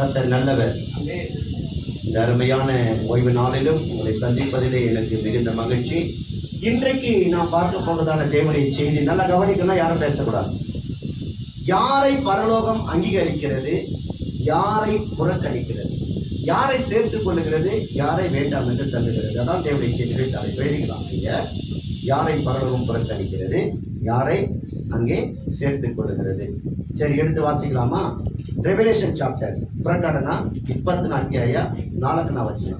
கத்தர் நல்லவர். இந்த அருமையான ஓய்வு நாளிலும் உங்களை சந்திப்பதிலே எனக்கு மிகுந்த மகிழ்ச்சி. இன்றைக்கு நான் பார்க்க போனதான தேவனுடைய செய்தி நல்லா கவனிக்கணும் யாரும் பேசக்கூடாது. யாரை பரலோகம் அங்கீகரிக்கிறது யாரை புறக்கணிக்கிறது யாரை சேர்த்துக் கொள்ளுகிறது யாரை வேண்டாம் என்று தள்ளுகிறது. அதான் தேவனுடைய செய்திகளை தலை எழுதிக்கலாம். நீங்கள் யாரை பரலோகம் புறக்கணிக்கிறது யாரை அங்கே சேர்த்துக் கொள்ளுகிறது. சரி எடுத்து வாசிக்கலாமா? ரெவலேஷன் சாப்டர் புரட்டாடனா ಇಪ್ಪತ್ತನ ಅಧ್ಯಾಯ ನಾಲ್ಕನ ವಚನ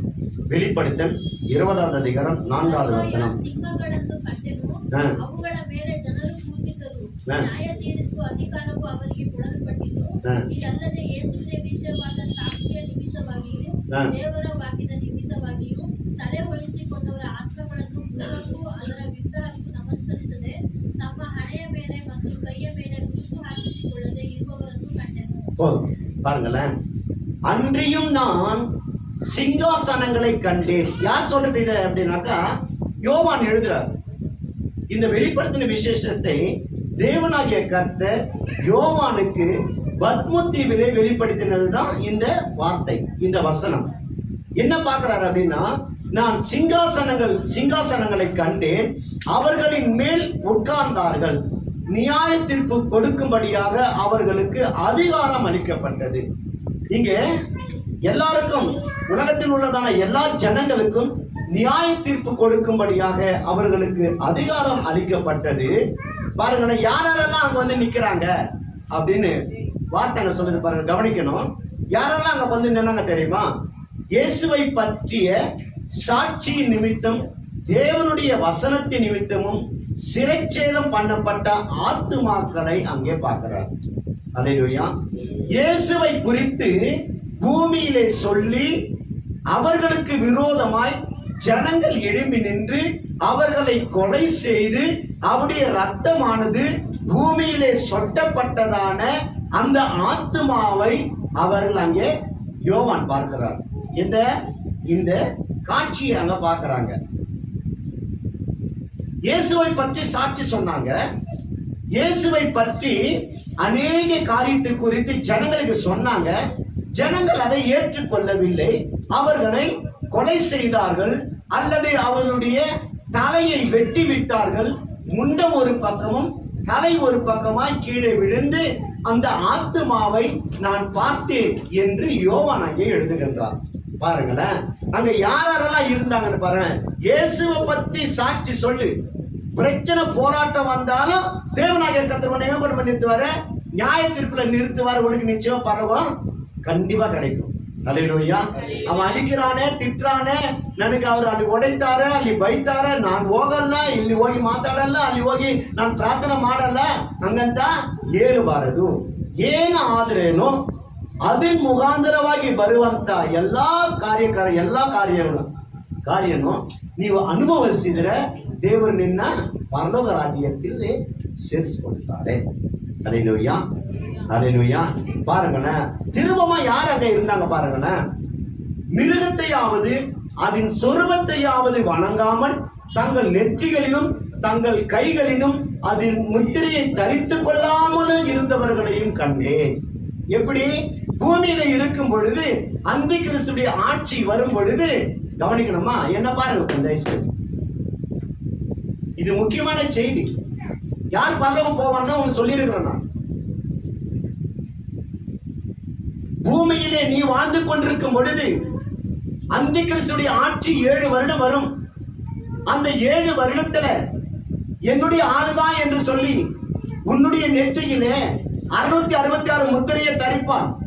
வெளிப்படுத்தல் இருபதாவது அதிகாரம் நான்காவது வசனம் ಸಿಂಹಗಳನ್ನು ಕಂಡೆನು ಹಾ. ಅವುಗಳ ಮೇಲೆ ಜನರು ಕೂತಿದ್ದರು ಹಾ. ನ್ಯಾಯ ತೀರಿಸುವ ಅಧಿಕಾರವು ಅವರಿಗೆ ಕೊಡಲ್ಪಟ್ಟಿತು ಹಾ. ಇದಲ್ಲದೆ ಯೇಸುವಿನ ವಿಷಯವಾದ ಸಾಕ್ಷಿಯ ನಿಮಿತ್ತವಾಗಿಯೂ ಹಾ. ದೇವರ ವಾಕ್ಯದ ನಿಮಿತ್ತವಾಗಿಯೂ ತಲೆ ಹೊಲಿಸಿಕೊಂಡವರ ಆತ್ಮಗಳನ್ನು ಮೃಗಕ್ಕೂ ಅದರ ವಿಗ್ರಹಕ್ಕೂ ನಮಸ್ಕರಿಸದೆ போதும் பாருங்களேன். அன்றியும் நான் சிங்காசனங்களை கண்டேன். யார் சொல்றது இது அப்படின்னாக்கா யோவான் எழுதுறார். இந்த வெளிப்படுத்தின விசேஷத்தை தேவனாகிய கர்த்தர் யோவானுக்கு பத்மத்தீவிலே வெளிப்படுத்தினது தான் இந்த வார்த்தை இந்த வசனம். என்ன பார்க்கிறார் அப்படின்னா நான் சிங்காசனங்கள் சிங்காசனங்களை கண்டேன். அவர்களின் மேல் உட்கார்ந்தார்கள். நியாய தீர்ப்பு கொடுக்கும்படியாக அவர்களுக்கு அதிகாரம் அளிக்கப்பட்டது. இங்கே எல்லாருக்கும் உலகத்தில் உள்ளதான எல்லா ஜனங்களுக்கும் நியாய தீர்ப்பு கொடுக்கும்படியாக அவர்களுக்கு அதிகாரம் அளிக்கப்பட்டது. பாருங்களேன் யாரெல்லாம் அங்க வந்து நிக்கிறாங்க அப்படின்னு வார்த்தைங்க சொல்லுது பாருங்க கவனிக்கணும். யாரெல்லாம் அங்க வந்து நின்னாங்க தெரியுமா? இயேசுவை பற்றிய சாட்சி நிமித்தம் தேவனுடைய வசனத்தின் நிமித்தமும் சிறைச்சேதம் பண்ணப்பட்ட ஆத்துமாக்களை அங்கே பார்க்கிறார். அல்லேலூயா இயேசுவை குறித்து பூமியிலே சொல்லி அவர்களுக்கு விரோதமாய் ஜனங்கள் எழும்பி நின்று அவர்களை கொலை செய்து அவருடைய ரத்தமானது பூமியிலே சொட்டப்பட்டதான அந்த ஆத்துமாவை அவர்கள் அங்கே யோவான் பார்க்கிறார். இந்த இந்த காட்சியை அங்க பார்க்கிறாங்க. இயேசுவை பற்றி சாட்சி சொன்னாங்க. இயேசுவை பற்றி அநேக காரியத்தை குறித்து ஜனங்களுக்கு சொன்னாங்க. ஜனங்கள் அதை ஏற்றுக்கொள்ளவில்லை. அவர்களை கொலை செய்தார்கள். அல்லது அவருடைய தலையை வெட்டி விட்டார்கள் முண்டம் ஒரு பக்கமும் தலை ஒரு பக்கமாய் கீழே விழுந்து அந்த ஆத்துமாவை நான் பார்த்தேன் என்று யோவான் அங்கே எழுதுகின்றார் பாருங்களேன் அங்க யார் யாரெல்லாம் இருந்தாங்கன்னு பாருங்க இயேசுவை பத்தி சாட்சி சொல்லு பிரச்சனை போராட்டம் வந்தாலும் தேவனாகிய கத்திரவனை ஏற்பாடு பண்ணி நிறுத்துவார நியாய தீர்ப்புல நிறுத்துவார் உனக்கு நிச்சயம் பரவும் கண்டிப்பா கிடைக்கும் அலையிலோயா அவன் அடிக்கிறானே திட்டுறானே ನನಗೆ ಅವ್ರು ಅಲ್ಲಿ ಹೊಡೆತಾರೆ ಅಲ್ಲಿ ಬೈತಾರೆ ನಾನು ಹೋಗಲ್ಲ ಇಲ್ಲಿ ಹೋಗಿ ಮಾತಾಡಲ್ಲ ಅಲ್ಲಿ ಹೋಗಿ ನಾನು ಪ್ರಾರ್ಥನೆ ಮಾಡಲ್ಲ ಹಂಗಂತ ಹೇಳಬಾರದು ಏನು ಆದ್ರೇನು ಅದ್ರ ಮುಖಾಂತರವಾಗಿ ಬರುವಂತ ಎಲ್ಲ ಕಾರ್ಯಕಾರ ಎಲ್ಲ ಕಾರ್ಯಗಳು ಕಾರ್ಯನು ನೀವು ಅನುಭವಿಸಿದರೆ ದೇವರು ನಿನ್ನ ಪರಲೋಕ ರಾಜ್ಯದಲ್ಲಿ ಸೇರಿಸಿಕೊಳ್ತಾರೆ அலையிலூயா அலையிலூயா பாருங்களேன் திரும்பமா யார் அங்க இருந்தாங்க பாருங்களேன் மிருகத்தையாவது அதன் சொருபத்தையாவது வணங்காமல் தங்கள் நெற்றிகளிலும் தங்கள் கைகளிலும் அதன் முத்திரையை தரித்து கொள்ளாமலும் இருந்தவர்களையும் கண்டேன் எப்படி பூமியில இருக்கும் பொழுது அந்த கிறிஸ்துடைய ஆட்சி வரும் பொழுது கவனிக்கணுமா? என்ன பாருங்க கொஞ்சம் இது முக்கியமான செய்தி. யார் பல்லவம் போவான்னு உனக்கு சொல்லியிருக்கிறேன் நான். பூமியிலே நீ வாழ்ந்து கொண்டிருக்கும் பொழுது அந்த கிறிஸ்துடைய ஆட்சி ஏழு வருடம் வரும். அந்த ஏழு வருடத்துல என்னுடைய ஆளுதான் என்று சொல்லி உன்னுடைய நெத்தியிலே அறுநூத்தி அறுபத்தி ஆறு முத்திரையை தரிப்பான்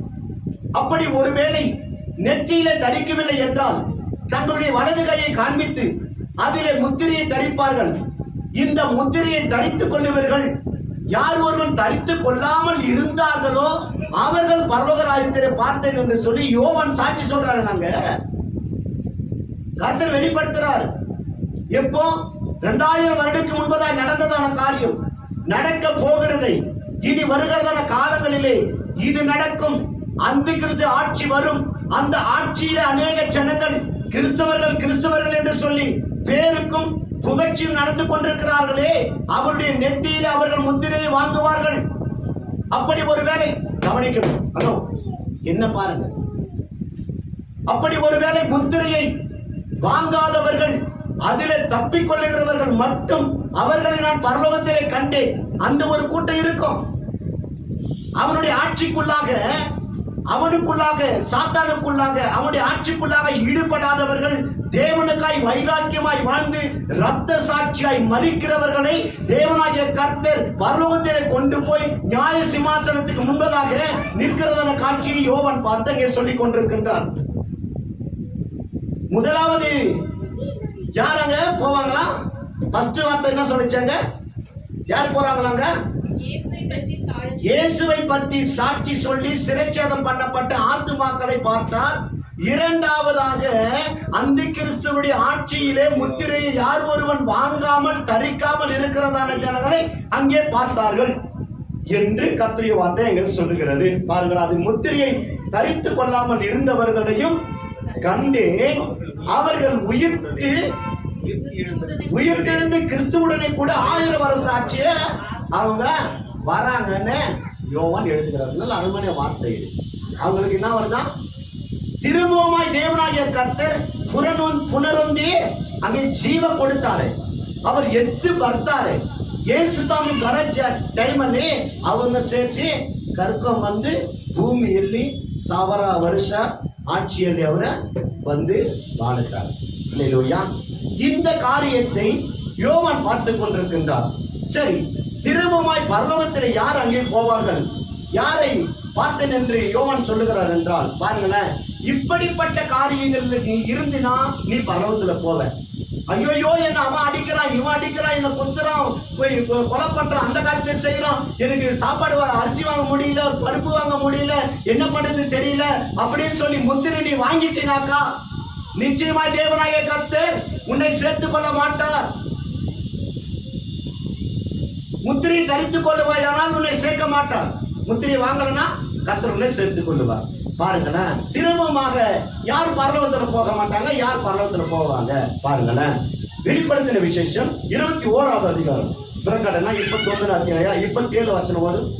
அப்படி ஒருவேளை நெற்றியில தரிக்கவில்லை என்றால் தங்களுடைய வலது கையை காண்பித்து அதிலே முத்திரையை தரிப்பார்கள். இந்த முத்திரையை தரித்துக் கொள்ளுவர்கள் யார் ஒருவன் தரித்துக் கொள்ளாமல் இருந்தார்களோ அவர்கள் பரலோக பார்த்தேன் என்று சொல்லி யோவன் சாட்சி சொல்றாங்க அங்க. கர்த்தர் வெளிப்படுத்துறார். எப்போ? இரண்டாயிரம் வருடத்துக்கு முன்பதாய் நடந்ததான காரியம். நடக்க போகிறதை இனி வருகிறதான காலங்களிலே இது நடக்கும். அந்த கிறிஸ்து ஆட்சி வரும். அந்த ஆட்சியில அநேக ஜனங்கள் கிறிஸ்தவர்கள் கிறிஸ்தவர்கள் என்று சொல்லி பேருக்கும் புகழ்ச்சியும் நடந்து கொண்டிருக்கிறார்களே. அவருடைய நெத்தியில அவர்கள் முத்திரையை வாங்குவார்கள். அப்படி ஒருவேளை கவனிக்கணும். ஹலோ என்ன பாருங்க. அப்படி ஒருவேளை முத்திரையை வாங்காதவர்கள் அதில தப்பிக் கொள்ளுகிறவர்கள் மட்டும் அவர்களை நான் பரலோகத்திலே கண்டேன். அந்த ஒரு கூட்டம் இருக்கும். அவனுடைய ஆட்சிக்குள்ளாக அவனுக்குள்ளாக சாத்தானுக்குள்ளாக அவனுடைய ஆட்சிக்குள்ளாக ஈடுபடாதவர்கள் தேவனுக்காய் வைராக்கியமாய் வாழ்ந்து ரத்த சாட்சியாய் மறிக்கிறவர்களை தேவனாகிய கர்த்தர் பரலோகத்திலே கொண்டு போய் நியாய சிம்மாசனத்துக்கு முன்பதாக நிற்கிறதான காட்சியை யோவன் பார்த்தங்க சொல்லிக் கொண்டிருக்கின்றார். முதலாவது யாரங்க போவாங்களா? ஃபர்ஸ்ட் வார்த்தை என்ன சொல்லிச்சாங்க? யார் போறாங்களாங்க? இயேசுவை பற்றி சாட்சி சொல்லி சிறைச்சேதம் பண்ணப்பட்ட ஆத்துமாக்களை பார்த்தார். இரண்டாவதாக அந்த கிறிஸ்துவுடைய ஆட்சியிலே முத்திரையை யார் ஒருவன் வாங்காமல் தரிக்காமல் இருக்கிறதான ஜனங்களை அங்கே பார்த்தார்கள் என்று கத்திரிய வார்த்தை எங்க சொல்லுகிறது. பாருங்கள் அது முத்திரையை தரித்து கொள்ளாமல் இருந்தவர்களையும் கண்டேன். அவர்கள் உயிர்த்து உயிர்த்தெழுந்து கிறிஸ்துவுடனே கூட ஆயிரம் வருஷ ஆட்சிய அவங்க வராங்கன்னு யோவான் எழுதுகிறார். நல்ல அருமையான வார்த்தை இது. அவங்களுக்கு என்ன வருதான் திரும்பவுமாய் தேவனாகிய கர்த்தர் புறநொன் புனரொந்தி அங்கே ஜீவ கொடுத்தாரு. அவர் எத்து பர்த்தாரு ஏசு சாமி கரைச்ச டைம் அவங்க சேர்த்து கற்கம் வந்து பூமி பூமிಯಲ್ಲಿ ಸಾವಿರ ವರ್ಷ ஆட்சிಯಲ್ಲಿ அவரை வந்து வாழ்ந்தார் இல்லையா இந்த காரியத்தை யோவன் பார்த்து கொண்டிருக்கின்றார். சரி திரும்பமாய் பரலோகத்தில் யார் அங்கே போவார்கள்? யாரை பார்த்தேன் என்று யோவான் சொல்லுகிறார் என்றால் பாருங்களேன் இப்படிப்பட்ட காரியங்கள் நீ இருந்தினா நீ பரலோகத்துல போவ. ஐயோயோ என்ன அவன் அடிக்கிறான் இவன் அடிக்கிறான் என்ன குத்துறான் போய் கொ- கொலை பண்றான் அந்த காரியத்தை செய்யறான். எனக்கு சாப்பாடு அரிசி வாங்க முடியல பருப்பு வாங்க முடியல என்ன பண்றது தெரியல அப்படின்னு சொல்லி முத்திரை நீ வாங்கிட்டினாக்கா நிச்சயமாய் தேவனாக கத்து உன்னை சேர்த்து கொள்ள மாட்டார். முத்திரை தரித்துக் கொள்ளுவாயானால் உன்னை சேர்க்க மாட்டார். முத்திரை வாங்கலனா கர்த்தர் உன்னை சேர்த்துக் கொள்ளுவார். பாருங்களேன். திரும்பமாக யார் பரலோகத்துல போக மாட்டாங்க? யார் பரலோகத்துல போவாங்க? பாருங்களேன். வெளிப்படுத்தின விசேஷம் இருபத்தி ஓராவது அதிகாரம். பிரகடனா இப்பத்தி ஒன்பது அத்தியாயம் இப்பத்தி ஏழு வச்சனம் வரும்.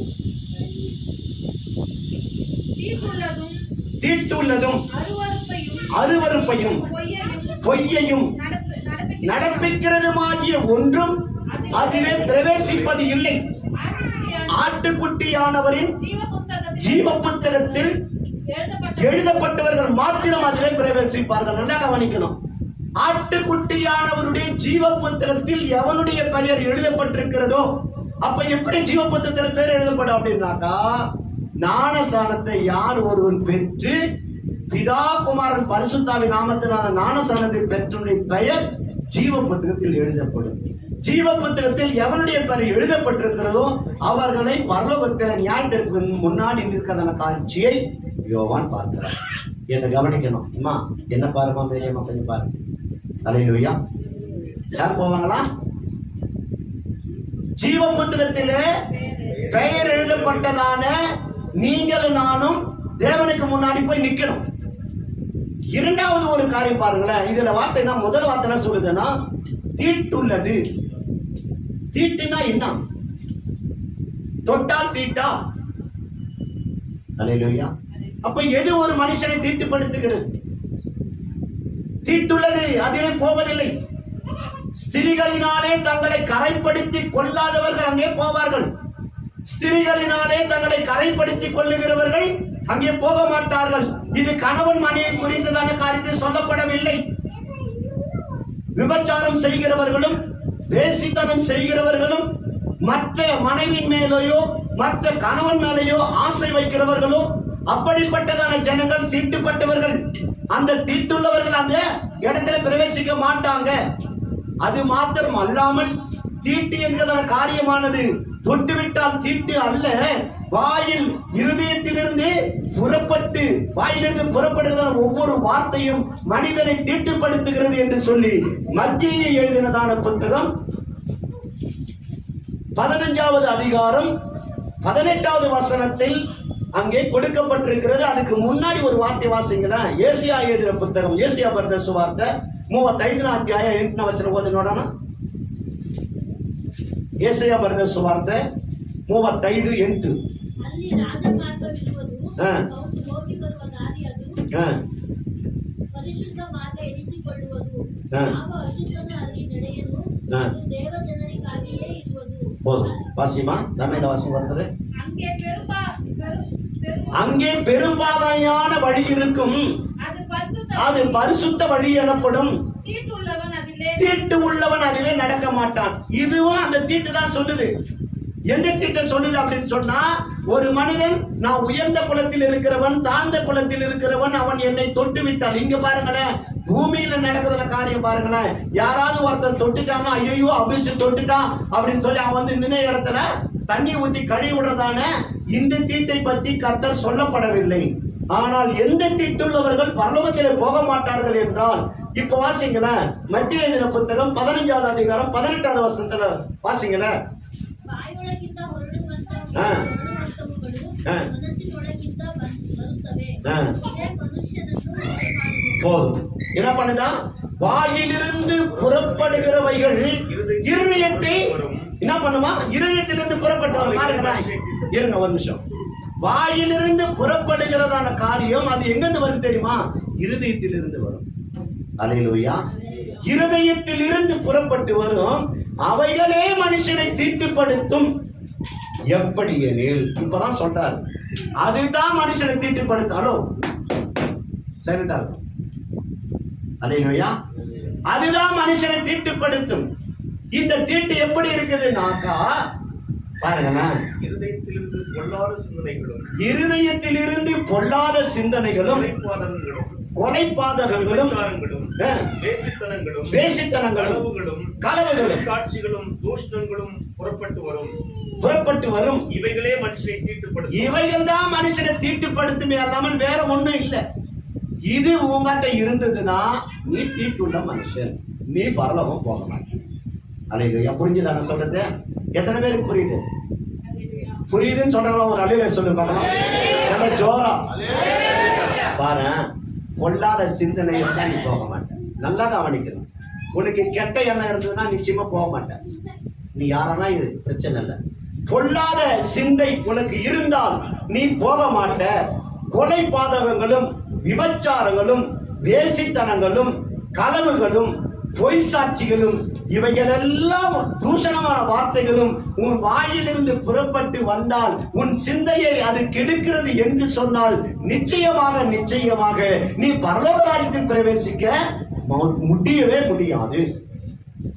தீட்டுள்ளதும் அருவருப்பையும் பொய்யையும் பொய்யையும் நடப்பு- நடப்பிக்கிறதும் நடப்பிக்கிறதுமாகிய ஒன்றும் அதிலே பிரவேசிப்பது இல்லை. ஆட்டுக்குட்டியானவரின் ஜீவ புத்தகத்தில் எழுதப்பட்டவர்கள் மாத்திரம் அதிலே பிரவேசிப்பார்கள். நல்லா கவனிக்கணும். ஆட்டுக்குட்டியானவருடைய ஜீவ புத்தகத்தில் எவனுடைய பெயர் எழுதப்பட்டிருக்கிறதோ அப்ப எப்படி ஜீவ புத்தகத்தில் பேர் எழுதப்படும் அப்படின்னாக்கா ஞானசானத்தை யார் ஒருவன் பெற்று பிதா குமாரன் பரிசுத்தாவி நாமத்திலான ஞானசானத்தை பெற்றவனுடைய பெயர் ஜீவ புத்தகத்தில் எழுதப்படும். ஜீவ புத்தகத்தில் எவனுடைய பெயர் எழுதப்பட்டிருக்கிறதோ அவர்களை பரலோகத்தில் நியாயத்திற்கு முன்னாடி நிற்கிறதான காட்சியை யோவான் பார்க்கிறார். என்ன கவனிக்கணும்? அம்மா என்ன பாருமா மேரியம்மா கொஞ்சம் பாருங்க அலையிலோயா யார் போவாங்களா? ஜீவ புத்தகத்திலே பெயர் எழுதப்பட்டதான நீங்களும் நானும் தேவனுக்கு முன்னாடி போய் நிக்கணும். இரண்டாவது ஒரு காரியம் பாருங்களேன். இதுல வார்த்தைனா முதல் வார்த்தை என்ன சொல்லுதுன்னா தீட்டுள்ளது. தீட்டுனா என்ன? தொட்டால் தீட்டா? அலையிலுயா அப்ப எது ஒரு மனுஷனை தீட்டுப்படுத்துகிறது? தீட்டுள்ளது அதிலே போவதில்லை. ஸ்திரிகளினாலே தங்களை கரைப்படுத்தி கொள்ளாதவர்கள் அங்கே போவார்கள். ஸ்திரிகளினாலே தங்களை கரைப்படுத்தி கொள்ளுகிறவர்கள் அங்கே போக மாட்டார்கள். இது கணவன் மனைவி குறித்ததான காரியத்தை சொல்லப்படவில்லை. விபச்சாரம் செய்கிறவர்களும் வேசித்தனம் செய்கிறவர்களும் மற்ற மனைவின் மேலேயோ மற்ற கணவன் மேலேயோ ஆசை வைக்கிறவர்களோ அப்படிப்பட்டதான ஜனங்கள் தீட்டுப்பட்டவர்கள். அந்த தீட்டுள்ளவர்கள் அந்த இடத்துல பிரவேசிக்க மாட்டாங்க. அது மாத்திரம் அல்லாமல் தீட்டு என்கிறதான காரியமானது. தொட்டுவிட்டால் தீட்டு அல்ல. வாயில் இருதயத்திலிருந்து புறப்பட்டு வாயிலிருந்து புறப்படுகிற ஒவ்வொரு வார்த்தையும் மனிதனை தீட்டுப்படுத்துகிறது என்று சொல்லி மத்தியை எழுதினதான புத்தகம். பதினஞ்சாவது அதிகாரம் பதினெட்டாவது வசனத்தில் அங்கே கொடுக்கப்பட்டிருக்கிறது. அதுக்கு முன்னாடி ஒரு வார்த்தை வாசிங்கன்னா ஏசியா எழுதுகிற புத்தகம் ஏசியா பிறந்த வார்த்தை மூவத்தைந்து அத்தியாயம் எட்டுன வச்சுருவோம் என்னோடனா ಏಸಯ್ಯ ಬರೆದ ಸುವಾರ್ತೆ ಮೂವತ್ತೈದು ಎಂಟು ಅಲ್ಲಿ ರಾಜ ಮಾರ್ಗವಿರುವುದು ಹಾ. ಹೌದು ಲೌಕಿಕ ஆ, ಪರಿಶುದ್ಧ ಮಾರ್ಗ ಎನಿಸಿಕೊಳ್ಳುವುದು ಹಾ. ಯಾವ ಅಶುದ್ಧನು ಅಲ್ಲಿ ನಡೆಯಲು ಹಾ. ಅದು ದೇವ ಜನರಿಗಾಗಿಯೇ ಇರುವುದು போதும் வாசிமா தமிழ்ல வாசி வருது அங்கே பெரும்பா பெரும் பெரும் அங்கே பெரும்பாலான வழி இருக்கும் அது பரிசுத்த அது பரிசுத்த வழி எனப்படும் தீட்டுள்ளவன் அதிலே தீட்டு உள்ளவன் அதிலே நடக்க மாட்டான். இதுவும் அந்த தீட்டு தான் சொல்லுது. எந்த தீட்டை சொல்லுது அப்படின்னு சொன்னா ஒரு மனிதன் நான் உயர்ந்த குலத்தில் இருக்கிறவன் தாழ்ந்த குலத்தில் இருக்கிறவன் அவன் என்னை தொட்டு விட்டான். இங்க பாருங்களேன் பூமியில நடக்கிற காரியம் பாருங்களேன். யாராவது ஒருத்தன் தொட்டுட்டான்னா ஐயோ அபிஷு தொட்டுட்டான் அப்படின்னு சொல்லி அவன் வந்து நினை இடத்துல தண்ணி ஊத்தி கழுவி விடுறதான இந்த தீட்டை பத்தி கத்தர் சொல்லப்படவில்லை. ஆனால் எந்த தீட்டுள்ளவர்கள் பரலோகத்தில் போக மாட்டார்கள் என்றால் இப்ப வாசிங்களேன். மத்திய எழுதின புத்தகம் பதினஞ்சாவது அதிகாரம் பதினெட்டாவது வருஷத்துல வாசிங்களேன். போதும். என்ன பண்ணுதா? வாயிலிருந்து புறப்படுகிறவைகள் இருதயத்தை என்ன பண்ணுமா? இருதயத்திலிருந்து புறப்பட்டவன். பாருங்களேன். இருங்க ஒரு நிமிஷம். வாயிலிருந்து புறப்படுகிறதான காரியம் அது எங்கிருந்து வரும் தெரியுமா? இருதயத்திலிருந்து வரும். அலையிலுயா. இருதயத்தில் இருந்து புறப்பட்டு வரும். அவைகளே மனுஷனை தீட்டுப்படுத்தும். எப்படி எனில் இப்பதான் சொல்றாரு. அதுதான் மனுஷனை சைலண்டா இருக்கும் அலையிலுயா. அதுதான் மனுஷனை தீட்டுப்படுத்தும். இந்த தீட்டு எப்படி இருக்குதுனாக்கா பாருங்களேன். இருதயத்திலிருந்து பொல்லாத சிந்தனைகளும் இருதயத்திலிருந்து பொல்லாத சிந்தனைகளும் வேசித்தனங்களும் வேசித்தனங்களும் களவுகளும் சாட்சிகளும் தூஷணங்களும் புறப்பட்டு வரும். புறப்பட்டு வரும். இவைகளே மனுஷனை தீட்டுப்படுத்தும். இவைகள் தான் மனுஷனை தீட்டுப்படுத்துமே அல்லாமல் வேற ஒண்ணும் இல்ல. இது உங்ககிட்ட இருந்ததுன்னா நீ தீட்டுள்ள மனுஷன். நீ பரலோகம் போக மாட்டேன். அலையிலையா புரிஞ்சுதா நான் சொல்றது? எத்தனை பேருக்கு புரியுது? புரியுதுன்னு சொல்றவங்க ஒரு அலையில சொல்லு பார்க்கலாம். நல்ல ஜோரா. பாரு. பொல்லாத சிந்தனை தான் நீ போக மாட்டேன் நல்லா கவனிக்கணும். உனக்கு கெட்ட எண்ணம் இருந்ததுன்னா நிச்சயமா போக மாட்டேன் நீ யாரனா இரு பிரச்சனை இல்லை. பொல்லாத சிந்தை உனக்கு இருந்தால் நீ போக மாட்ட. கொலை பாதகங்களும் விபச்சாரங்களும் வேசித்தனங்களும் களவுகளும் பொய் சாட்சிகளும் இவைகளெல்லாம் தூஷணமான வார்த்தைகளும் உன் வாயிலிருந்து புறப்பட்டு வந்தால் உன் சிந்தையை அது கெடுக்கிறது என்று சொன்னால் நிச்சயமாக நிச்சயமாக நீ பரலோக ராஜ்யத்தில் பிரவேசிக்க மு- முடியவே முடியாது.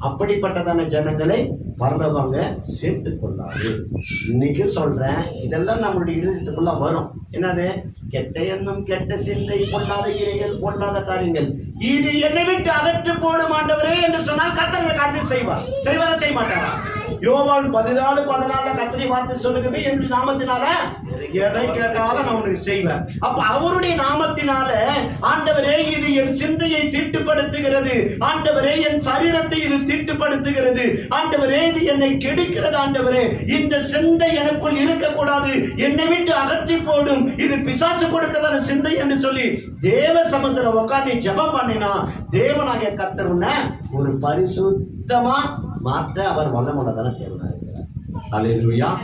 அப்படிப்பட்டதான ஜனங்களை பரலவங்க சேர்த்து கொள்ளாது. இன்னைக்கு சொல்றேன் இதெல்லாம் நம்மளுடைய இருதயத்துக்குள்ள வரும். என்னது? கெட்ட எண்ணம் கெட்ட சிந்தை பொல்லாத இறைகள் பொல்லாத காரியங்கள். இது என்னை விட்டு அகற்று போடும் ஆண்டவரே என்று சொன்னால் கத்தர் இந்த காரியத்தை செய்வார். செய்வாரா செய்ய மாட்டாரா யோவான் பதினாலு பதினாலு கத்திரி வார்த்தை சொல்லுகிறது என்று நாமத்தினால எதை கேட்டாலும் நான் உனக்கு செய்வேன். அப்ப அவருடைய நாமத்தினால ஆண்டவரே இது என் சிந்தையை தீட்டுப்படுத்துகிறது. ஆண்டவரே என் சரீரத்தை இது தீட்டுப்படுத்துகிறது. ஆண்டவரே இது என்னை கெடுக்கிறது ஆண்டவரே. இந்த சிந்தை எனக்குள் இருக்கக்கூடாது. என்னை விட்டு அகற்றி போடும். இது பிசாசு கொடுக்கிறதான சிந்தை என்று சொல்லி தேவ சமுத்திரம் உட்காந்து ஜெபம் பண்ணினா தேவனாகிய கத்தருன ஒரு பரிசுத்தமா மாற்ற அவர் வல்லமுள்ளதான தேவனா இருக்கிறார்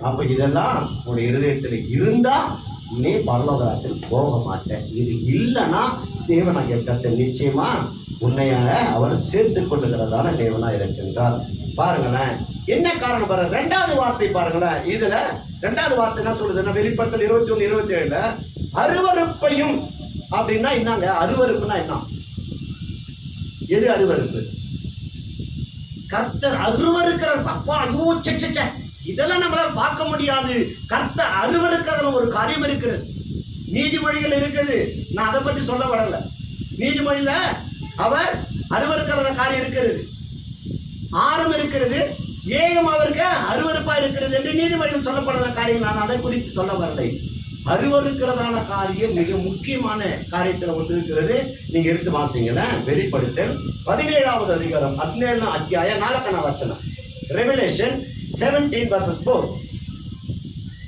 அப்ப இதெல்லாம் உன் இருதயத்தில் இருந்தா நீ பரலோகத்தில் போக மாட்டேன். இது இல்லைன்னா தேவனாகிய கர்த்தர் நிச்சயமா உன்னையாக அவர் சேர்த்து கொள்ளுகிறதான தேவனா இருக்கின்றார். பாருங்களேன். என்ன காரணம் பாருங்க ரெண்டாவது வார்த்தை பாருங்களேன். இதுல ரெண்டாவது வார்த்தை என்ன சொல்லுதுன்னா வெளிப்படுத்தல் இருபத்தி ஒண்ணு இருபத்தி ஏழுல அருவருப்பையும் அப்படின்னா என்னங்க? அருவருப்புனா என்ன? எது அருவருப்பு? கர்த்தர் அருவருக்கிறார் அப்பா ஐயோ ச்சே, இதெல்லாம் நம்மளால பார்க்க முடியாது. கர்த்தர் அருவருக்கிறதுல ஒரு காரியம் இருக்கிறது. நீதிமொழிகள் இருக்குது. நான் அதை பத்தி சொல்ல வரல. நீதிமொழியில அவர் அருவருக்கிறதுல காரியம் இருக்கிறது. ஆறும் இருக்கிறது. ஏழும் அவருக்கு அருவருப்பா இருக்கிறது என்று நீதிமொழியில் சொல்லப்படுற காரியம். நான் அதை குறித்து சொல்ல வரலை. அருவருக்கிறதான காரியம் மிக முக்கியமான காரியத்துல ஒன்று இருக்கிறது நீங்க எடுத்து வாசிங்களேன் வெளிப்படுத்தல் பதினேழாவது அதிகாரம் பதினேழு அத்தியாய நாலக்கண வச்சனம் ரெவலேஷன் செவன்டீன் வர்சஸ் ஃபோர்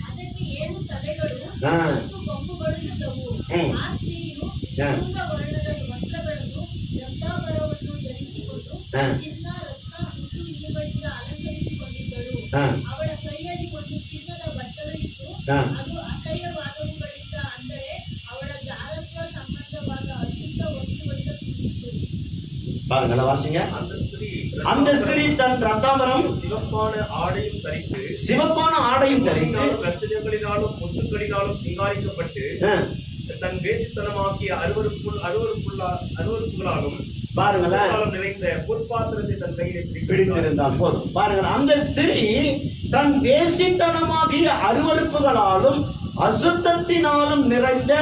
ಅದಕ್ಕೆ ಏಳು ತಲೆಗಳು ಹಾ. ಹತ್ತು ಕೊಂಬುಗಳು ಇದ್ದವು ಹ್ಮ್. ಆ ಸ್ತ್ರೀಯು ಹಾ. ಧೂಮ್ರ ವರ್ಣದ ವಸ್ತ್ರಗಳನ್ನು ಗಂಧಾವರವನ್ನು ಧರಿಸಿಕೊಂಡು ಹಾ. ಚಿನ್ನ ರತ್ನ ಮುತ್ತು ಇವುಗಳಿಂದ ಅಲಂಕರಿಸಿಕೊಂಡಿದ್ದಳು ಹಾ. ಅವಳ ಕೈಯಲ್ಲಿ ಒಂದು ಚಿನ್ನದ ಬಟ್ಟಲು ಇತ್ತು பாருங்களேன் வாசிங்க. அந்த ஸ்திரீ அந்த ஸ்திரீ தன் ரத்தாமரம் சிவப்பான ஆடையும் தரித்து சிவப்பான ஆடையும் தரித்து ரத்தினங்களினாலும் முத்துக்களினாலும் சிங்காரிக்கப்பட்டு தன் வேசித்தனமாக்கிய அருவருக்குள் அருவருக்குள்ளா அருவருக்குகளாலும் பாருங்களேன். நிறைந்த பொற்பாத்திரத்தை தன் கையிலே. பிடித்திருந்தால் போதும். பாருங்கள் அந்த ஸ்திரீ தன் வேசித்தனமாகிய அருவருப்புகளாலும் அசுத்தத்தினாலும் நிறைந்த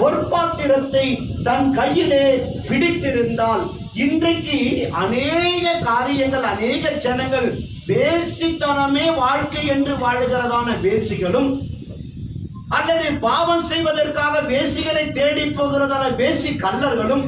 பொற்பாத்திரத்தை தன் கையிலே பிடித்திருந்தால் இன்றைக்கு அநேக காரியங்கள் அநேக ஜனங்கள் வேசித்தனமே வாழ்க்கை என்று வாழுகிறதான வேசிகளும் அல்லது பாவம் செய்வதற்காக வேசிகளை தேடி போகிறதான வேசி கல்லர்களும்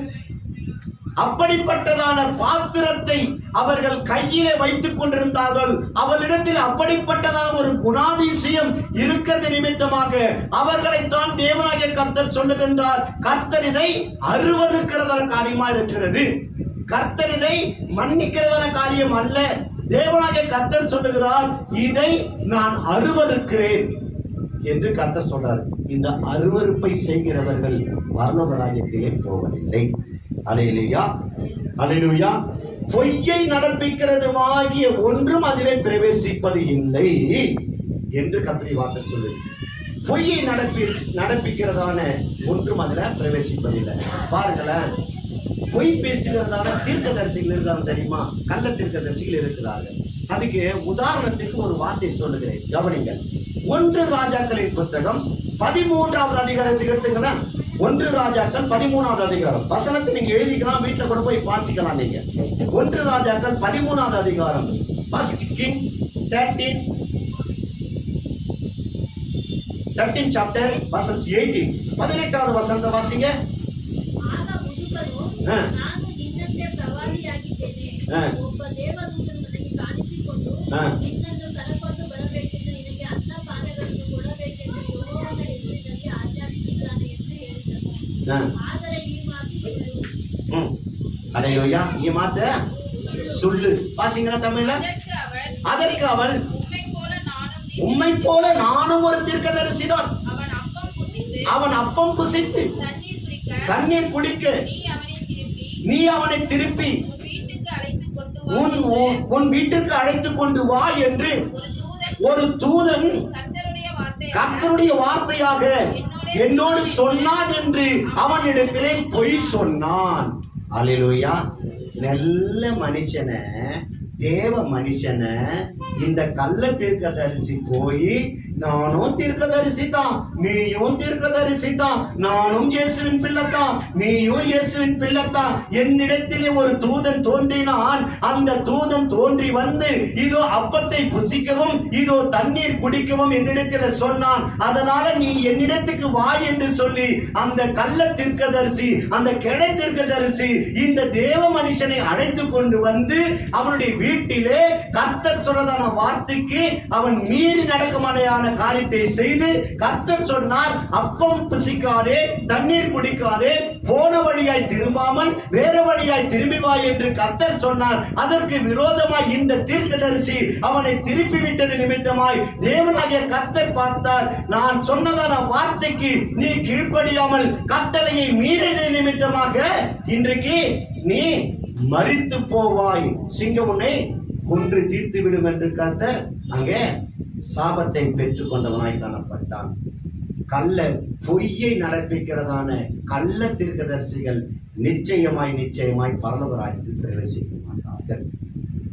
அப்படிப்பட்டதான பாத்திரத்தை அவர்கள் கையிலே வைத்துக் கொண்டிருந்தார்கள். அவளிடத்தில் அப்படிப்பட்டதான ஒரு குணாதிசயம் இருக்கிறது நிமித்தமாக. அவர்களைத்தான் தேவனாகிய கர்த்தர் சொல்லுகின்றார் கர்த்தர் இதை அருவருக்கிறதான காரியமா இருக்கிறது? கர்த்தர் இதை மன்னிக்கிறதான காரியம் அல்ல. தேவனாகிய கர்த்தர் சொல்லுகிறார் இதை நான் அருவருக்கிறேன். என்று கர்த்தர் சொல்றார். இந்த அருவருப்பை செய்கிறவர்கள் பரலோக ராஜ்யத்திலே போவதில்லை. அலையிலையா அலையிலுயா பொய்யை நடப்பிக்கிறதுமாகிய ஒன்றும் அதிலே பிரவேசிப்பது இல்லை என்று கத்திரி வாக்கு சொல்லு பொய்யை நடப்பி நடப்பிக்கிறதான ஒன்றும் அதுல பிரவேசிப்பதில்லை. பாருங்களேன் பொய் பேசுகிறதான தீர்க்கதரிசிகள் இருக்காங்க தெரியுமா? கள்ள தீர்க்கதரிசிகள் இருக்கிறார்கள். அதுக்கு உதாரணத்துக்கு ஒரு வார்த்தை சொல்லுகிறேன். கவனிங்கள் ஒன்று ராஜாக்களின் புத்தகம் பதிமூன்றாவது அதிகாரத்தை எடுத்துங்கன்னா ஒன்று ராஜாக்கள் பதிமூணாவது அதிகாரம். வசனத்தை நீங்க எழுதிக்கலாம் வீட்டில் கூட போய் வாசிக்கலாம் நீங்க. ஒன்று ராஜாக்கள் பதிமூணாவது அதிகாரம். First king thirteen thirteen chapter verses eighteen பதினெட்டாவது வசனத்தை வாசிங்க. அடையோயா இங்க மாத்த சொல்லு வாசிங்களா தமிழ்ல அதற்கு அவள் உம்மை போல நானும் ஒரு தீர்க்கதரிசிதான் அவன் அப்பம் புசித்து அவன் அப்பம் புசித்து தண்ணீர் குடிக்க தண்ணீர் குடிக்க நீ அவனை திருப்பி உன் வீட்டுக்கு அழைத்து கொண்டு வா உன் என்று உன்- உன் வீட்டுக்கு அழைத்து கொண்டு வா என்று ஒரு தூதன் கர்த்தருடைய வார்த்தையாக என்னோடு சொன்னான் என்று அவனிடத்திலே பொய் சொன்னான். அல்லேலூயா நல்ல மனுஷனை தேவ மனுஷனை இந்த கள்ள தீர்க்கதரிசி போய் நானும் தீர்க்கதரிசி தான் நீயும் தீர்க்கதரிசி தான் நானும் இயேசுவின் பிள்ளைத்தான் நீயும் இயேசுவின் பிள்ளைத்தான். என்னிடத்திலே ஒரு தூதன் தோன்றினான். அந்த தூதன் தோன்றி வந்து இதோ அப்பத்தை புசிக்கவும் இதோ தண்ணீர் குடிக்கவும் என்னிடத்தில் சொன்னான். அதனால நீ என்னிடத்துக்கு வா என்று சொல்லி அந்த கள்ள தீர்க்கதரிசி அந்த கிளை தீர்க்கதரிசி இந்த தேவ மனுஷனை அழைத்து கொண்டு வந்து அவனுடைய வீட்டிலே கர்த்தர் சொன்னதான வார்த்தைக்கு அவன் மீறி நடக்குமானையான காரியத்தை செய்து கர்த்தர் சொன்னார் அப்பம் புசிக்காதே தண்ணீர் குடிக்காதே போன வழியாய் திரும்பாமல் வேற வழியாய் திரும்பி வா என்று கர்த்தர் சொன்னார். அதற்கு விரோதமாய் இந்த தீர்க்கதரிசி அவனை திருப்பி விட்டது நிமித்தமாய் தேவனாகிய கர்த்தர் பார்த்தார். நான் சொன்னதான வார்த்தைக்கு நீ கீழ்ப்படியாமல் கட்டளையை மீறினது நிமித்தமாக இன்றைக்கு நீ மறித்து போவாய். சிங்கம் உன்னை கொன்று தீர்த்து விடும் என்று கர்த்தர் அங்கே சாபத்தை பெற்றுக் கொண்டவனாய் காணப்பட்டான் கள்ள பொய்யை நடப்பிக்கிறதான கள்ள தீர்க்கதரிசிகள் நிச்சயமாய் நிச்சயமாய் பரலவராயத்தில் பிரவேசிக்க மாட்டார்கள்.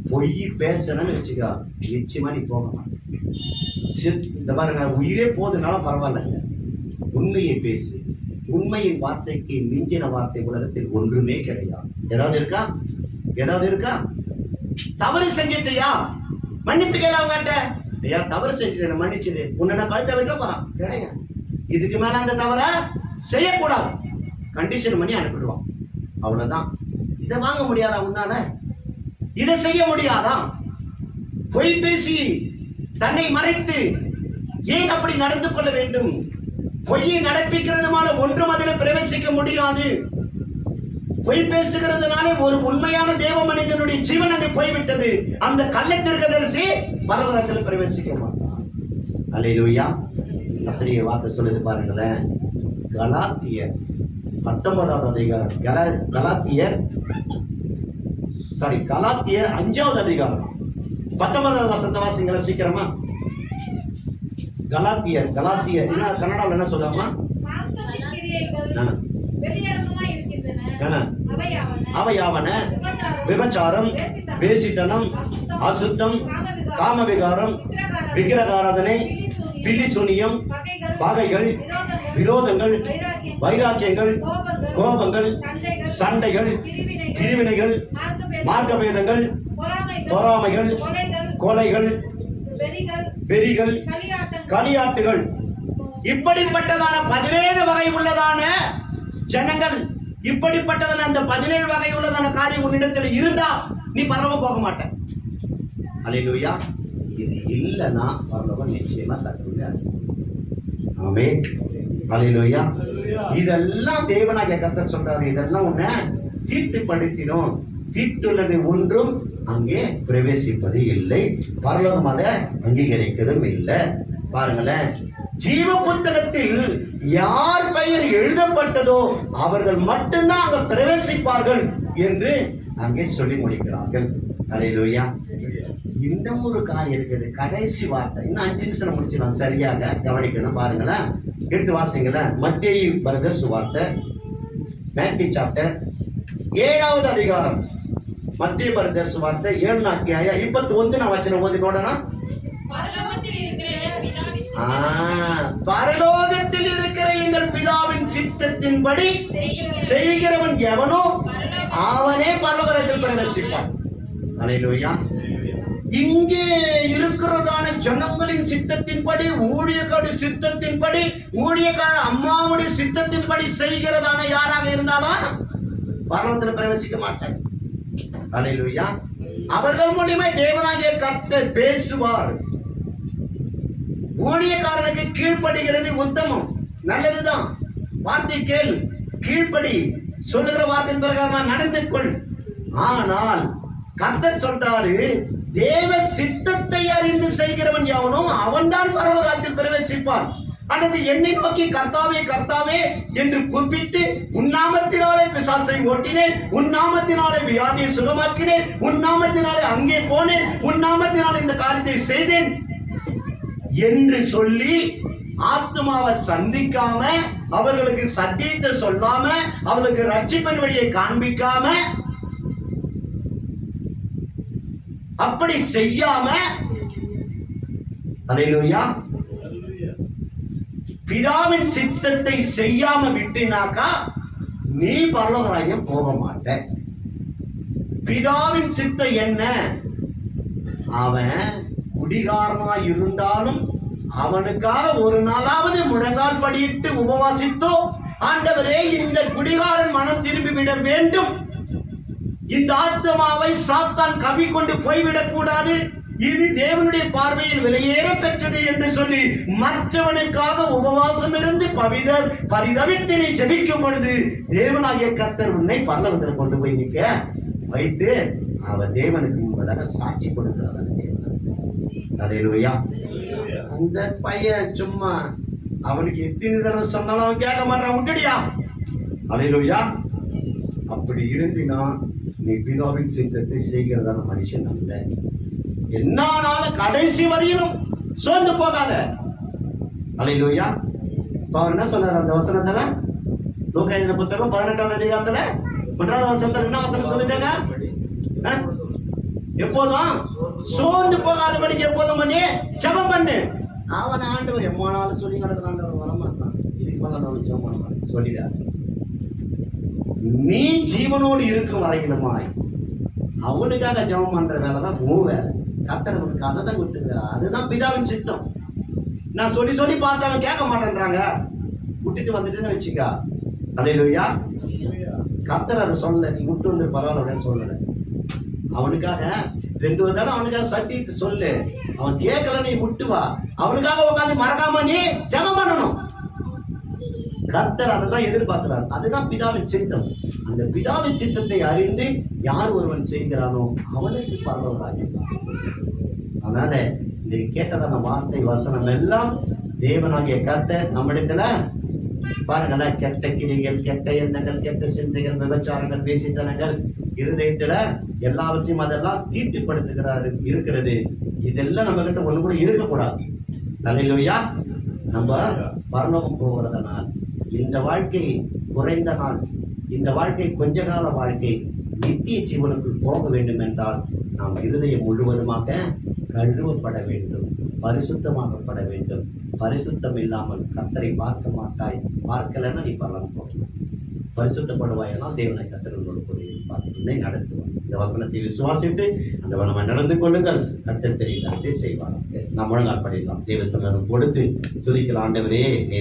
பொய் பேசணும்னு வச்சுக்கா நிச்சயமா நீ போக மாட்டேன். இந்த பாருங்க உயிரே போதுனாலும் பரவாயில்லைங்க. உண்மையை பேசு. உண்மையின் வார்த்தைக்கு மிஞ்சின வார்த்தை உலகத்தில் ஒன்றுமே கிடையாது. ஏதாவது இருக்கா? ஏதாவது இருக்கா? தவறு செஞ்சிட்டியா? மன்னிப்பு கேளாம கேட்ட ஐயா தவறு செஞ்சிரு மன்னிச்சிரு. உன்னை நான் கழுத்த விட்டு போறான் கிடையாது இதுக்கு மேல அந்த தவற செய்யக்கூடாது. கண்டிஷன் பண்ணி அனுப்பிடுவான். அவ்வளவுதான். இதை வாங்க முடியாதா உன்னால? இதை செய்ய முடியாதா? பொய் பேசி தன்னை மறைத்து ஏன் அப்படி நடந்து கொள்ள வேண்டும்? பொய்யை நடப்பிக்கிறதுமான ஒன்றும் அதில் பிரவேசிக்க முடியாது. பொய் பேசுகிறதுனாலே ஒரு உண்மையான தேவ மனிதனுடைய ஜீவன் அங்கே போய்விட்டது. அந்த கள்ளத்திற்கதரிசி பரவரத்தில் பிரவேசிக்க மாட்டான் அல்லேலூயா. கத்திரியை வார்த்தை சொல்லுது பாருங்களேன். கலாத்தியர். பத்தொன்பதாவது அதிகாரம். கலா கலாத்தியர். சாரி கலாத்தியர் அஞ்சாவது அதிகாரம். பத்தொன்பதாவது வசனத்தை வாசிங்களா சீக்கிரமா? கலாத்தியர் கலாசியர். என்ன கன்னடாவில் என்ன. ஆ. அவையாவன? விபச்சாரம்? வேசித்தனம்? அசுத்தம்? காமவிகாரம் விக்கிரகாராதனை பில்லிசுனியம் பகைகள், பகைகள் விரோதங்கள் வைராக்கியங்கள் கோபங்கள் சண்டைகள், சண்டைகள் பிரிவினைகள், மார்க்கபேதங்கள், பொறாமைகள், கொலைகள், வெறிகள், களியாட்டுகள் இப்படிப்பட்டதான பதினேழு வகை உள்ளதான ஜனங்கள் இப்படிப்பட்டதான அந்த பதினேழு வகை உள்ளதான காரியம் உன்னிடத்தில் இருந்தா நீ பரவ போக மாட்டேன் அலையிலுயா இது இல்லைன்னா பரலோகம் நிச்சயமா தகுந்த ஆமே அலையிலுயா இதெல்லாம் தேவனாகிய கத்த சொல்றாரு. இதெல்லாம் உன்னை தீட்டுப்படுத்தினோம் தீட்டுள்ளது ஒன்றும் அங்கே பிரவேசிப்பது இல்லை. பரலோகம் அதை அங்கீகரிக்கிறதும் இல்லை. பாருங்களேன். ஜீவ புத்தகத்தில் யார் பெயர் எழுதப்பட்டதோ அவர்கள் மட்டும்தான் அங்க பிரவேசிப்பார்கள் என்று அங்கே சொல்லி முடிக்கிறார்கள். அலையிலுயா இன்னும் ஒரு காரியம் இருக்குது. கடைசி வார்த்தை. இன்னும் அஞ்சு நிமிஷம் முடிச்சிடலாம். சரியாக கவனிக்கணும் பாருங்களேன். எடுத்து வாசிங்களேன் மத்திய பரத சுவார்த்தை மேத்தி சாப்டர். ஏழாவது அதிகாரம். மத்திய பரத சுவார்த்தை ஏழு அத்தியாய இப்பத்து ஒன்று நான் வச்சு ஓதி நோடனா பரலோகத்தில் இருக்கிற எங்கள் பிதாவின் சித்தத்தின்படி செய்கிறவன். எவனோ அவனே பரலோகத்தில் பிரவேசிப்பான். அலையிலோயா. இங்கே இருக்கிறதான ஜனங்களின் சித்தத்தின்படி ஊழியக்காடு சித்தத்தின்படி ஊழியக்கார அம்மாவுடைய சித்தத்தின்படி செய்கிறதான யாராக இருந்தாலும் பரவத்தில் பிரவேசிக்க மாட்டாங்க அலையிலோயா. அவர்கள் மூலியமா தேவனாகிய கர்த்தர் பேசுவார். ஊழியக்காரனுக்கு கீழ்ப்படுகிறது உத்தமம். நல்லதுதான். வார்த்தை கேள். கீழ்ப்படி. சொல்லுகிற வார்த்தையின் பிரகாரமா நடந்து கொள் ஆனால் கர்த்தர் சொல்றாரு தேவ சித்தத்தை அறிந்து செய்கிறவன் எவனோ அவன்தான் பரவகாலத்தில் பிரவேசிப்பான். அல்லது என்னை நோக்கி கர்த்தாவே கர்த்தாவே என்று குறிப்பிட்டு உன்னாமத்தினாலே பிசாசை ஓட்டினேன் உன்னாமத்தினாலே வியாதியை சுகமாக்கினேன் உன்னாமத்தினாலே அங்கே போனேன் உன்னாமத்தினாலே இந்த காரியத்தை செய்தேன் என்று சொல்லி ஆத்மாவை சந்திக்காம அவர்களுக்கு சத்தியத்தை சொல்லாம அவர்களுக்கு ரட்சிப்பின் வழியை காண்பிக்காம அப்படி செய்யாம அலையிலோயா? பிதாவின் சித்தத்தை செய்யாம விட்டினாக்கா நீ பரலோகராஜ்யம் போக மாட்ட. பிதாவின் சித்தம் என்ன? அவன் குடிகாரனா இருந்தாலும் அவனுக்காக ஒரு நாளாவது முழங்கால் படியிட்டு உபவாசித்தோ ஆண்டவரே இந்த குடிகாரன் மனம் திரும்பிவிட வேண்டும். இந்த ஆத்மாவை சாத்தான் கவி கொண்டு போய்விடக் கூடாது. இது தேவனுடைய பார்வையில் விலையேற பெற்றது என்று சொல்லி மற்றவனுக்காக உபவாசம் இருந்து பவிதர் பரிதவித்து நீ ஜெபிக்கும் பொழுது தேவனாகிய கத்தர் உன்னை பரலோகத்தில் கொண்டு போய் நிற்க. வைத்து அவ தேவனுக்கு முன்பதாக சாட்சி கொடுக்கிறார் அந்த தேவன். அந்த பையன் சும்மா அவனுக்கு எத்தனை தடவை சொன்னாலும் அவன் கேட்க மாட்டான் விட்டுடியா அலையிலுயா அப்படி இருந்தினா நீ பிதாவின் சித்தத்தை செய்கிறதான மனுஷன் அல்ல என்னானாலும் கடைசி வரையிலும் சோர்ந்து போகாத. அலையிலுயா. இப்ப அவர் என்ன சொன்னார் அந்த வசனத்துல? லோகாயிர புத்தகம் பதினெட்டாம் அதிகாரத்துல? ஒன்றாவது வசனத்துல என்ன வசனம் சொல்லுதாங்க? எப்போதும் சோர்ந்து போகாதபடிக்கு எப்போதும் பண்ணி ஜெபம் பண்ணு. அவன் ஆண்டவர் எம்மானாலும் சொல்லி நடக்கிற வரமாட்டான். இதுக்கு மேல நான் ஜபம் பண்ண மாட்டேன். நீ ஜீவனோடு இருக்கும் வரையிலுமாய். அவனுக்காக ஜெபம் பண்ற வேலை தான் உன் வேலை. கத்தர் உனக்கு அதை தான் விட்டுக்கிறா அதுதான் பிதாவின் சித்தம். நான் சொல்லி சொல்லி பார்த்தவன் கேட்க மாட்டேன்றாங்க. விட்டுட்டு வந்துட்டுன்னு வச்சுக்கா. அலையிலுயா கத்தர் அதை சொல்லல. நீ விட்டு வந்து பரவாயில்லன்னு சொல்லல. அவனுக்காக ரெண்டு ஒரு தடவை அவனுக்காக சத்தியத்தை சொல்லு. அவன் கேட்கல நீ விட்டு வா. அவனுக்காக உட்காந்து மறக்காம நீ ஜபம் பண்ணணும். கர்த்தர் அதை தான் எதிர்பார்க்கிறார். அதுதான் பிதாவின் சித்தம். அந்த பிதாவின் சித்தத்தை அறிந்து யார் ஒருவன் செய்கிறானோ அவனுக்கு பரவலாக அதனால இன்னைக்கு கேட்டதான வார்த்தை வசனம் எல்லாம் தேவனாகிய கர்த்தர் நம்மிடத்துல பாருங்கள கெட்ட கிரிகள் கெட்ட எண்ணங்கள் கெட்ட சிந்தைகள் விபச்சாரங்கள் வேசித்தனங்கள் இருதயத்துல எல்லாவற்றையும் அதெல்லாம் தீட்டுப்படுத்துகிறாரு இருக்கிறது. இதெல்லாம் நம்ம கிட்ட ஒண்ணு கூட இருக்கக்கூடாது. நல்லையா நம்ம பரலோகம் போகிறதுனால். இந்த வாழ்க்கை குறைந்த நாள் இந்த வாழ்க்கை கொஞ்ச கால வாழ்க்கை நித்திய ஜீவனுக்குள் போக வேண்டும் என்றால் நாம் இருதயம் முழுவதுமாக கழுவப்பட வேண்டும் பரிசுத்தமாக்கப்பட வேண்டும். பரிசுத்தம் இல்லாமல் கத்தரை பார்க்க மாட்டாய் பார்க்கலன்னா நீ பலன் போகலாம். பரிசுத்தப்படுவாயெல்லாம் தேவனை கத்தர்களோடு கூட பார்த்து நடத்துவார். இந்த வசனத்தை விசுவாசித்து அந்த நம்ம நடந்து கொள்ளுங்கள். கத்தர் தெரிய செய்வார் நாம் முழங்கால் படிக்கலாம் தேவ சமயம் கொடுத்து துதிக்கலாண்டவரே நீ